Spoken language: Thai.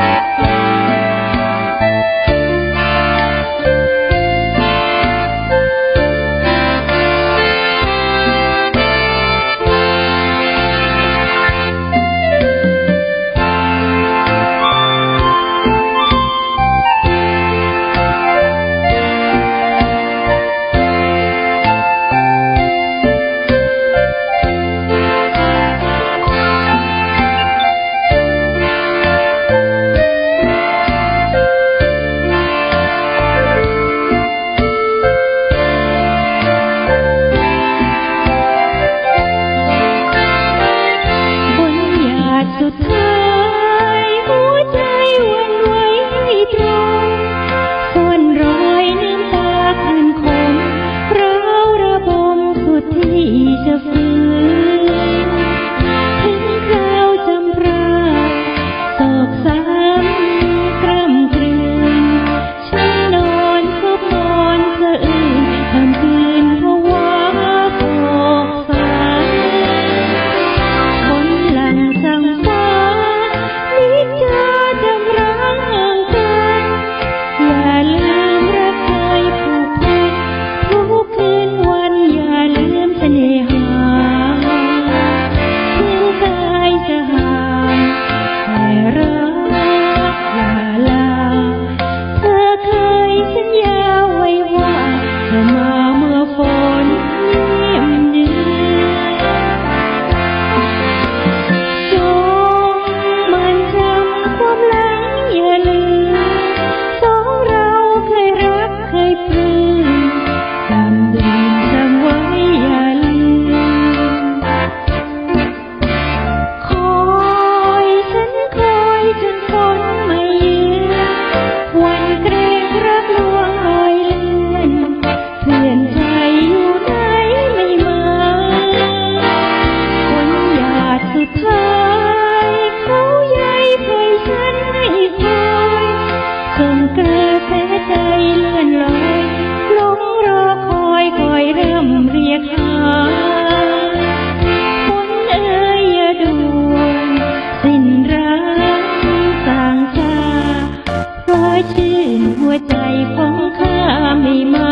Thank you. วใจ กระแสใจเลื่อนลอยลงรอคอยคอยเริ่มเรียกหาฝนเอ่ยอย่าด่วนสิ้นรักสางชาเพราะชื่นหัวใจของข้าไม่มา